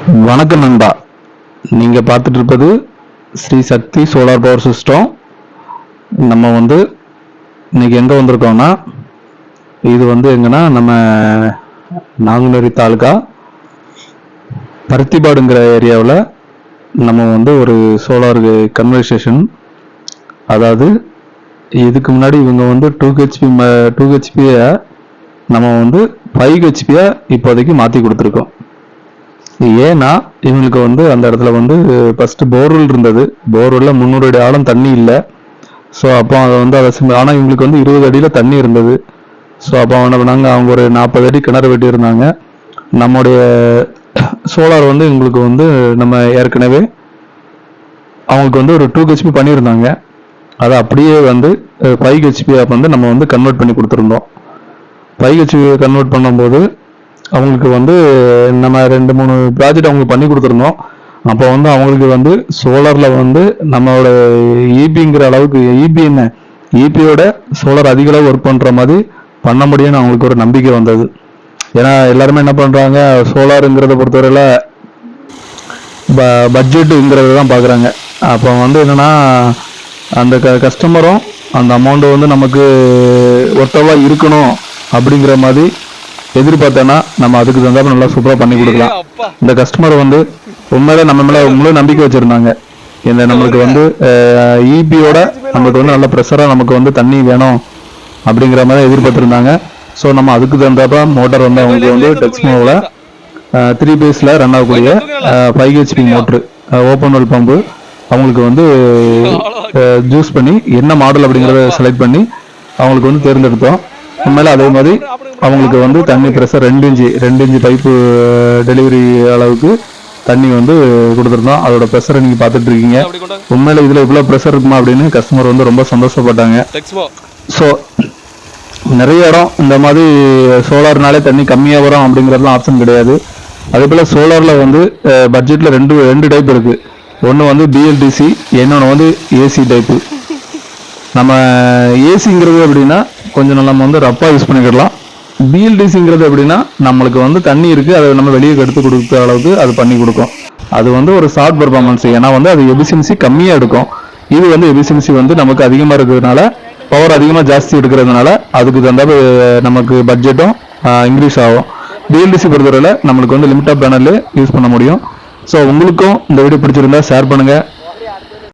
வணக்கம் நண்பா. நீங்கள் பார்த்துட்டு இருப்பது Sri Shakti solar power system. நம்ம வந்து இன்னைக்கு எங்கே வந்திருக்கோம்னா இது வந்து எங்கன்னா நம்ம நாங்குநேரி தாலுகா பருத்திப்பாடுங்கிற ஏரியாவில் நம்ம வந்து ஒரு சோலார் கன்வர்சேஷன் அதாவது இதுக்கு முன்னாடி இவங்க வந்து டூ ஹெச்பி டூ ஹெச்பியை நம்ம வந்து ஃபைவ் ஹெச்பியை இப்போதைக்கு மாற்றி கொடுத்துருக்கோம். ஏன்னா இவங்களுக்கு வந்து அந்த இடத்துல வந்து ஃபஸ்ட்டு போர்வெல் இருந்தது. போர்வெல்ல முந்நூறு அடி ஆழம் தண்ணி இல்லை. ஸோ அப்போ அதை வந்து அதை சிம் ஆனால் இவங்களுக்கு வந்து இருபது அடியில் தண்ணி இருந்தது. ஸோ அப்போ என்ன பண்ணாங்க அவங்க ஒரு நாற்பது அடி கிணறு வெட்டியிருந்தாங்க. நம்முடைய சோலார் வந்து இவங்களுக்கு வந்து நம்ம ஏற்கனவே அவங்களுக்கு வந்து ஒரு டூ ஹெச்பி பண்ணியிருந்தாங்க. அதை அப்படியே வந்து ஃபைவ் ஹெச்பி வந்து நம்ம வந்து கன்வெர்ட் பண்ணி கொடுத்துருந்தோம். ஃபைவ் ஹெச்பி கன்வெர்ட் பண்ணும்போது அவங்களுக்கு வந்து நம்ம ரெண்டு மூணு ப்ராஜெக்ட் அவங்களுக்கு பண்ணி கொடுத்துருந்தோம். அப்போ வந்து அவங்களுக்கு வந்து சோலாரில் வந்து நம்மளோட இபிங்கிற அளவுக்கு இபி என்ன? இபியோட சோலார் அதிக அளவு ஒர்க் பண்ணுற மாதிரி பண்ண முடியும்னு அவங்களுக்கு ஒரு நம்பிக்கை வந்தது. ஏன்னா எல்லாருமே என்ன பண்ணுறாங்க சோலாருங்கிறத பொறுத்தவரையில் ப பட்ஜெட்டுங்கிறத தான் பார்க்குறாங்க அப்போ வந்து என்னென்னா அந்த க கஸ்டமரும் அந்த அமௌண்ட்டு வந்து நமக்கு ஒர்த்தவாக இருக்கணும் அப்படிங்கிற மாதிரி எதிர்பார்த்தேன்னா நம்ம அதுக்கு தகுந்தாப்புல நல்லா சூப்பராக பண்ணி கொடுக்கலாம். இந்த கஸ்டமர் வந்து உண்மையிலே நம்ம மேலே முழு நம்பிக்கை வச்சுருந்தாங்க. இந்த நம்மளுக்கு வந்து இபியோட நம்மளுக்கு வந்து நல்ல ப்ரெஷராக நமக்கு வந்து தண்ணி வேணும் அப்படிங்கிற மாதிரி எதிர்பார்த்துருந்தாங்க. ஸோ நம்ம அதுக்கு தகுந்தாப்ப மோட்டார் வந்து அவங்களுக்கு வந்து டெக்ஸ்மோவில் த்ரீ பேஸில் ரன் ஆகக்கூடிய five HP motor open well pump அவங்களுக்கு வந்து ஜூஸ் பண்ணி என்ன மாடல் அப்படிங்கிறத செலக்ட் பண்ணி அவங்களுக்கு வந்து தேர்ந்தெடுத்தோம். உண்மையில அதே மாதிரி அவங்களுக்கு வந்து தண்ணி ப்ரெஷர் ரெண்டு இன்ச்சு ரெண்டு இன்ச்சு பைப்பு டெலிவரி அளவுக்கு தண்ணி வந்து கொடுத்துருந்தோம். அதோட ப்ரெஷரை நீங்கள் பார்த்துட்டு இருக்கீங்க. உண்மையில் இதில் இவ்வளோ ப்ரெஷர் இருக்குமா அப்படின்னு கஸ்டமர் வந்து ரொம்ப சந்தோஷப்பட்டாங்க. ஸோ நிறைய இடம் இந்த மாதிரி சோலார்னாலே தண்ணி கம்மியாக வரும் அப்படிங்கிறதுலாம் ஆப்ஷன் கிடையாது. அதே போல் சோலாரில் வந்து பட்ஜெட்டில் ரெண்டு ரெண்டு டைப் இருக்குது ஒன்று வந்து பிஎல்டிசி இன்னொன்று வந்து ஏசி டைப்பு நம்ம ஏசிங்கிறது எப்படின்னா கொஞ்சம் நம்ம வந்து ரப்பாக யூஸ் பண்ணிக்கிடலாம். பிஎல்டிசிங்கிறது எப்படின்னா நம்மளுக்கு வந்து தண்ணி இருக்குது அதை நம்ம வெளியே எடுத்து கொடுத்த அளவுக்கு அது பண்ணி கொடுக்கும். அது வந்து ஒரு ஷார்ட் பர்ஃபார்மன்ஸ் ஏன்னா வந்து அது எஃபிஷியன்சி கம்மியாக எடுக்கும். இது வந்து எஃபிஷியன்சி வந்து நமக்கு அதிகமாக இருக்கிறதுனால பவர் அதிகமாக ஜாஸ்தி எடுக்கிறதுனால அதுக்கு தகுந்த நமக்கு பட்ஜெட்டும் இன்க்ரீஸ் ஆகும். பிஎல்டிசி பொறுத்தவரையில் நம்மளுக்கு வந்து லிமிட் ஆஃப் பேனல் யூஸ் பண்ண முடியும். ஸோ உங்களுக்கும் இந்த வீடியோ பிடிச்சிருந்தா ஷேர் பண்ணுங்கள்